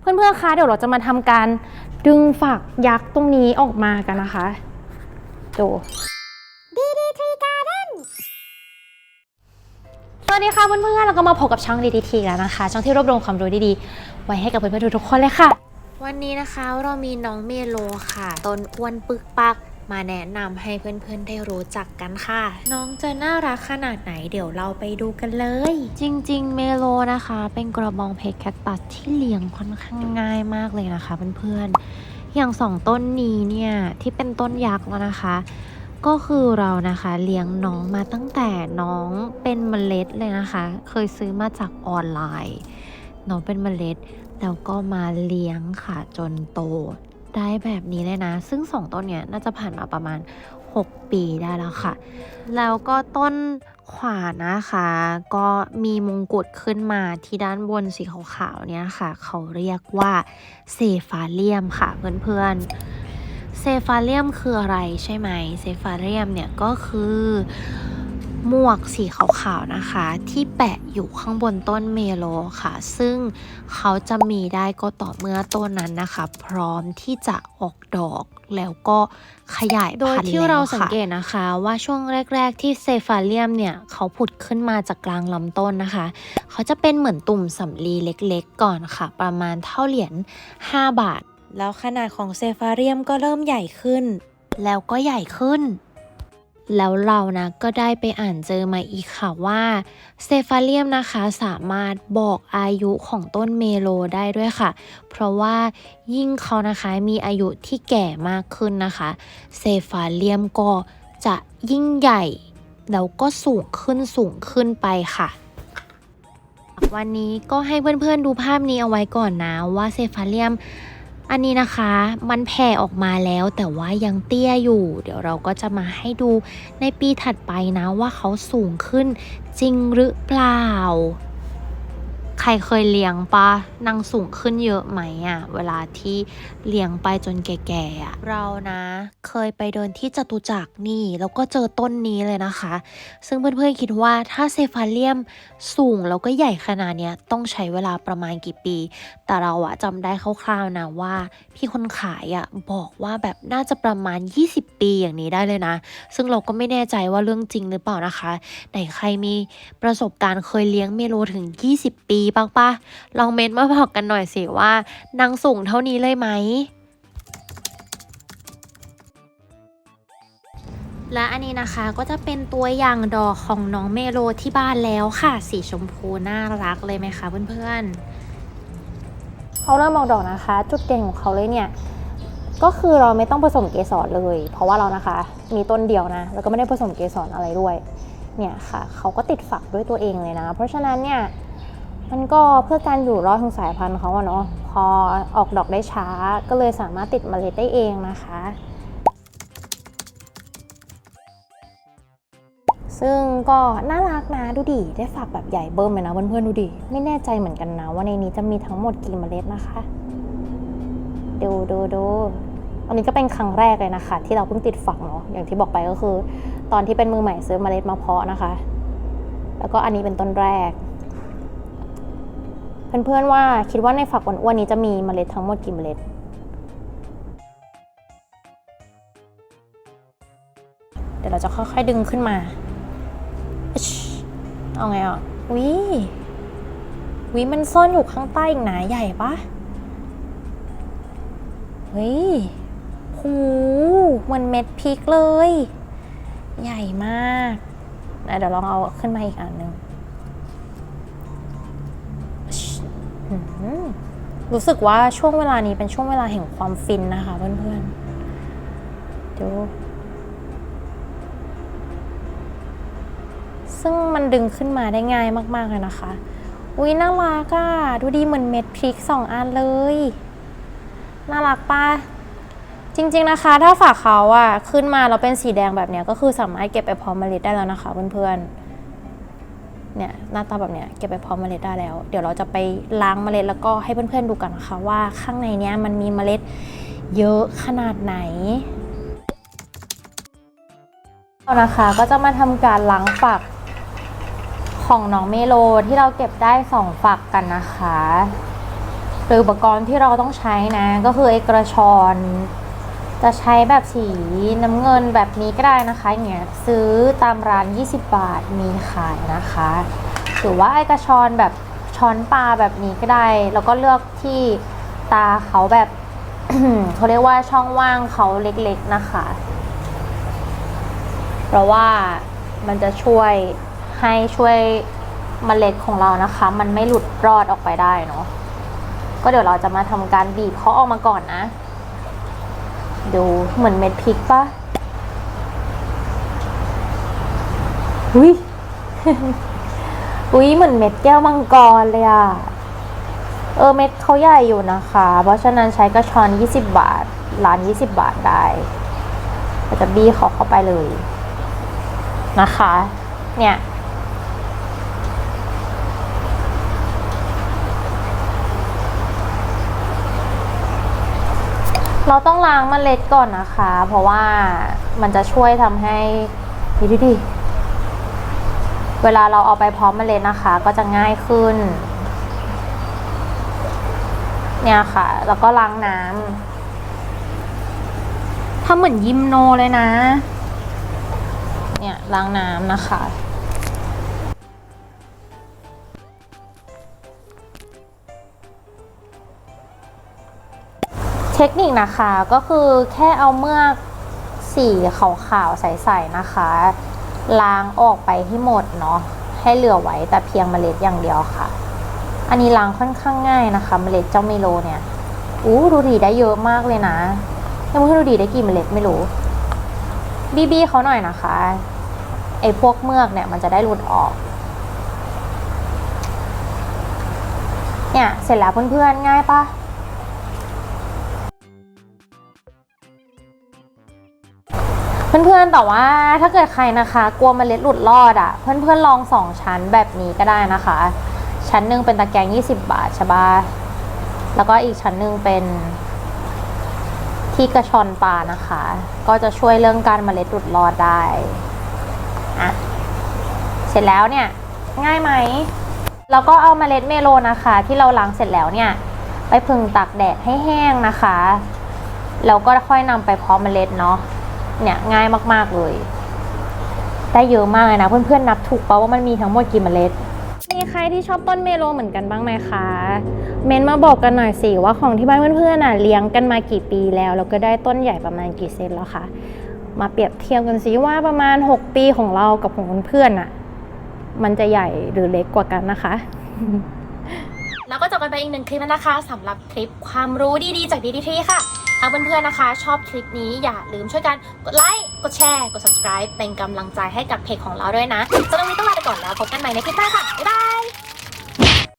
เพื่อนๆคะเดี๋ยวเราจะมาทำการดึงฝักยักษ์ตรงนี้ออกมากันนะคะดู DDT Garden สวัสดีค่ะเพื่อนๆเราก็มาพบกับช่อง DDT แล้วนะคะ ช่องที่รวบรวมความรู้ดีๆ ไว้ให้กับเพื่อนๆทุกๆคนเลยค่ะ วันนี้นะคะเรามีน้องเมโลค่ะต้นอ้วนปึกปัก มาแนะนำให้เพื่อนๆได้รู้จักกันค่ะ น้องจะน่ารักขนาดไหนเดี๋ยวเราไปดูกันเลย จริง ๆ เมโลนะคะ เป็นกระบองเพชรแคคตัสที่เลี้ยงค่อนข้างง่ายมากเลยนะคะเพื่อนๆอย่างสองต้นนี้เนี่ยที่เป็นต้นยักษ์แล้วนะคะก็คือเรานะคะเลี้ยงน้องมาตั้งแต่น้องเป็นเมล็ดเลยนะคะ เคยซื้อมาจากออนไลน์ น้องเป็นเมล็ด แล้วก็มาเลี้ยงค่ะจนโต ได้แบบนี้เลยนะ ซึ่งสองต้นเนี้ยน่าจะผ่านมาประมาณ 6 ปีได้แล้วค่ะ แล้วก็ต้นขวานะคะ ก็มีมงกุฎขึ้นมาที่ด้านบนสีขาวๆเนี่ยค่ะ เขาเรียกว่าเซฟาเลียมค่ะเพื่อนๆเซฟาเลียมคืออะไรใช่ไหมเซฟาเลียมเนี่ยก็คือ หมวกสีขาวๆนะคะ ที่แปะอยู่ข้างบนต้นเมโลค่ะ ซึ่งเขาจะมีได้ก็ต่อเมื่อต้นนั้นนะคะ พร้อมที่จะออกดอกแล้วก็ขยายพันธุ์โดยที่เราสังเกตนะคะว่าช่วงแรก ๆ ที่เซฟาเลียมเนี่ย เขาผุดขึ้นมาจากกลางลำต้นนะคะ เขาจะเป็นเหมือนตุ่มสำลีเล็กๆ ก่อนค่ะ ประมาณเท่าเหรียญ5บาท แล้วขนาดของเซฟาเรียมก็เริ่มใหญ่ขึ้น แล้วก็ใหญ่ขึ้น แล้วเรานะก็ได้ไปอ่านเจอมาอีกค่ะว่าเซฟาเลียมนะคะสามารถบอกอายุของต้นเมโลได้ด้วยค่ะ เพราะว่ายิ่งเขานะคะมีอายุที่แก่มากขึ้นนะคะเซฟาเลียมก็จะยิ่งใหญ่แล้วก็สูงขึ้นสูงขึ้นไปค่ะ วันนี้ก็ให้เพื่อนๆดูภาพนี้เอาไว้ก่อนนะว่าเซฟาเลียม อันนี้นะคะมันแผ่ออกมาแล้วแต่ว่ายังเตี้ยอยู่ เดี๋ยวเราก็จะมาให้ดูในปีถัดไปนะว่าเขาสูงขึ้นจริงหรือเปล่า ใครเคยเลี้ยงปะนางสูงขึ้นเยอะไหมอะเวลาที่เลี้ยงไปจนแก่ๆอะเรานะ เคยไปเดินที่จตุจักรนี่ แล้วก็เจอต้นนี้เลยนะคะ ซึ่งเพื่อนๆคิดว่าถ้าเซฟาเลียมสูงแล้วก็ใหญ่ขนาดเนี้ยต้องใช้เวลาประมาณกี่ปี แต่เราอะจำได้คร่าวๆนะว่า พี่คนขายอะบอกว่าแบบน่าจะประมาณ 20 ปีอย่างนี้ได้เลยนะ ซึ่งเราก็ไม่แน่ใจว่าเรื่องจริงหรือเปล่านะคะไหนใครมีประสบการณ์เคยเลี้ยงเมโลถึง 20 ปีบ้างปะลองเมนต์มาบอกกันหน่อยสิว่านางสูงเท่านี้เลยไหม และอันนี้นะคะก็จะเป็นตัวอย่างดอกของน้องเมโลที่บ้านแล้วค่ะ สีชมพูน่ารักเลยไหมคะเพื่อนๆเขาเริ่มออกดอกนะคะ จุดเด่นของเขาเลยเนี่ยก็คือเราไม่ต้องผสมเกสรเลย เพราะว่าเรานะคะ มีต้นเดียวนะ แล้วก็ไม่ได้ผสมเกสรอะไรด้วย เนี่ยค่ะ เขาก็ติดฝักด้วยตัวเองเลยนะ เพราะฉะนั้นเนี่ย มันก็เพื่อการอยู่รอดของสายพันธุ์เขาอะเนาะพอออกดอกได้ช้าก็เลยสามารถติดเมล็ดได้เองนะคะ ซึ่งก็น่ารักนะดูดิได้ฝักแบบใหญ่เบิ่มเลยนะเพื่อนๆดูดิไม่แน่ใจเหมือนกันนะว่าในนี้จะมีทั้งหมดกี่เมล็ดนะคะ ดูดูดูอันนี้ก็เป็นครั้งแรกเลยนะคะ ที่เราเพิ่งติดฝักเนาะอย่างที่บอกไปก็คือ ตอนที่เป็นมือใหม่ซื้อเมล็ดมาเพาะนะคะ แล้วก็อันนี้เป็นต้นแรก เพื่อนๆว่าคิดว่าในฝักอ้วนๆนี้จะมีเมล็ดทั้งหมดกี่เมล็ด เดี๋ยวเราจะค่อยๆดึงขึ้นมา เอาไงอะวิวิมันซ่อนอยู่ข้างใต้อีกหนาใหญ่ปะเฮ้ยหูเหมือนเม็ดพริกเลย ใหญ่มากนะเดี๋ยวลองเอาขึ้นมาอีกอันหนึ่ง รู้สึกว่าช่วงเวลานี้เป็นช่วงเวลาแห่งความฟินนะคะเพื่อนๆดูซึ่งมันดึงขึ้นมาได้ง่ายมากๆเลยนะคะ อุ้ยน่ารักอะดูดีเหมือนเม็ดพริกสองอันเลย น่ารักปะจริงๆนะคะ ถ้าฝากเขาอะขึ้นมาเราเป็นสีแดงแบบเนี้ยก็คือสามารถเก็บไปพร้อมเมล็ดได้แล้วนะคะเพื่อนๆ เนี่ยหน้าตาแบบเนี้ยเก็บไปพร้อมเมล็ดได้แล้ว เดี๋ยวเราจะไปล้างเมล็ดแล้วก็ให้เพื่อนๆดูกันนะคะว่าข้างในเนี้ยมันมีเมล็ดเยอะขนาดไหนเรานะคะก็จะมาทำการล้างฝักของน้องเมโลที่เราเก็บได้สองฝักกันนะคะหรืออุปกรณ์ที่เราต้องใช้นะก็คือไอกระชอน จะใช้แบบสีน้ำเงินแบบนี้ก็ได้นะคะอย่างเงี้ยซื้อตามร้าน 20 บาทมีขายนะคะหรือว่าไอกระชอนแบบช้อนปลาแบบนี้ก็ได้ แล้วก็เลือกที่ตาเขาแบบเขาเรียกว่าช่องว่างเขาเล็กๆนะคะ เพราะว่ามันจะช่วยให้ช่วยเมล็ดของเรานะคะ มันไม่หลุดรอดออกไปได้เนาะก็เดี๋ยวเราจะมาทำการบีบเขาออกมาก่อนนะ ดูเหมือนเม็ดพริกปะอุ้ยอุ้ยเหมือนเม็ดแก้วมังกรเลยอะเออเม็ดเขาใหญ่อยู่นะคะ เพราะฉะนั้นใช้กระชอน 20 บาทร้าน 20 บาทได้เราจะบี้เขาเข้าไปเลยนะคะ เนี่ย เราต้องล้างเมล็ดก่อนนะคะ เพราะว่ามันจะช่วยทำให้ดีดีดีเวลาเราเอาไปพร้อมเมล็ดนะคะ ก็จะง่ายขึ้น เนี่ยค่ะ แล้วก็ล้างน้ำทำเหมือนยิมโนเลยนะ เนี่ยล้างน้ำนะคะ เทคนิคนะคะก็คือแค่เอาเมือกสีขาวๆใสๆนะคะ ล้างออกไปให้หมดเนาะให้เหลือไว้แต่เพียงเมล็ดอย่างเดียวค่ะ อันนี้ล้างค่อนข้างง่ายนะคะ เมล็ดเจ้าเมโลเนี่ยอู้ดูดีได้เยอะมากเลยนะยังไม่รู้ดีได้กี่เมล็ดไม่รู้บีบีเขาหน่อยนะคะไอ้พวกเมือกเนี่ยมันจะได้หลุดออกเนี่ยเสร็จแล้วเพื่อนๆง่ายปะ เพื่อนๆแต่ว่าถ้าเกิดใครนะคะ กลัวเมล็ดหลุดรอดอะ่ะ เพื่อนๆลองสองชั้นแบบนี้ก็ได้นะคะ ชั้นหนึ่งเป็นตะแกรง20 บาทใช่ปะแล้วก็อีกชั้นหนึ่งเป็นที่กระชอนปลานะคะ ก็จะช่วยเรื่องการเมล็ดหลุดรอดได้อะเสร็จแล้วเนี่ยง่ายไหมแล้วก็เอาเมล็ดเมโลนะคะ ที่เราล้างเสร็จแล้วเนี่ยไปพึ่งตากแดดให้แห้งนะคะ แล้วก็ค่อยนำไปเพาะเมล็ดเนาะ เนี่ยง่ายมากๆเลย ได้เยอะมากเลยนะเพื่อนๆนับถูกปะว่ามันมีทั้งหมดกี่เมล็ดมีใครที่ชอบต้นเมโลเหมือนกันบ้างไหมคะ เมนมาบอกกันหน่อยสิว่าของที่บ้านเพื่อนๆน่ะเลี้ยงกันมากี่ปีแล้วแล้วก็ได้ต้นใหญ่ประมาณกี่เซนแล้วคะมาเปรียบเทียบกันสิว่าประมาณ 6 ปีของเรากับของเพื่อนๆน่ะมันจะใหญ่หรือเล็กกว่ากันนะคะ แล้วก็จบกันไปอีกหนึ่งคลิปแล้วนะคะสำหรับคลิปความรู้ดีๆจากดีดีทีค่ะ ถ้าเพื่อนๆนะคะ ชอบคลิปนี้อย่าลืมช่วยกันกดไลค์ กดแชร์ กด subscribe เป็นกำลังใจให้กับเพจของเราด้วยนะสำหรับวันนี้ต้องลาไปก่อนแล้วพบกันใหม่ในคลิปหน้าค่ะ บ๊ายบาย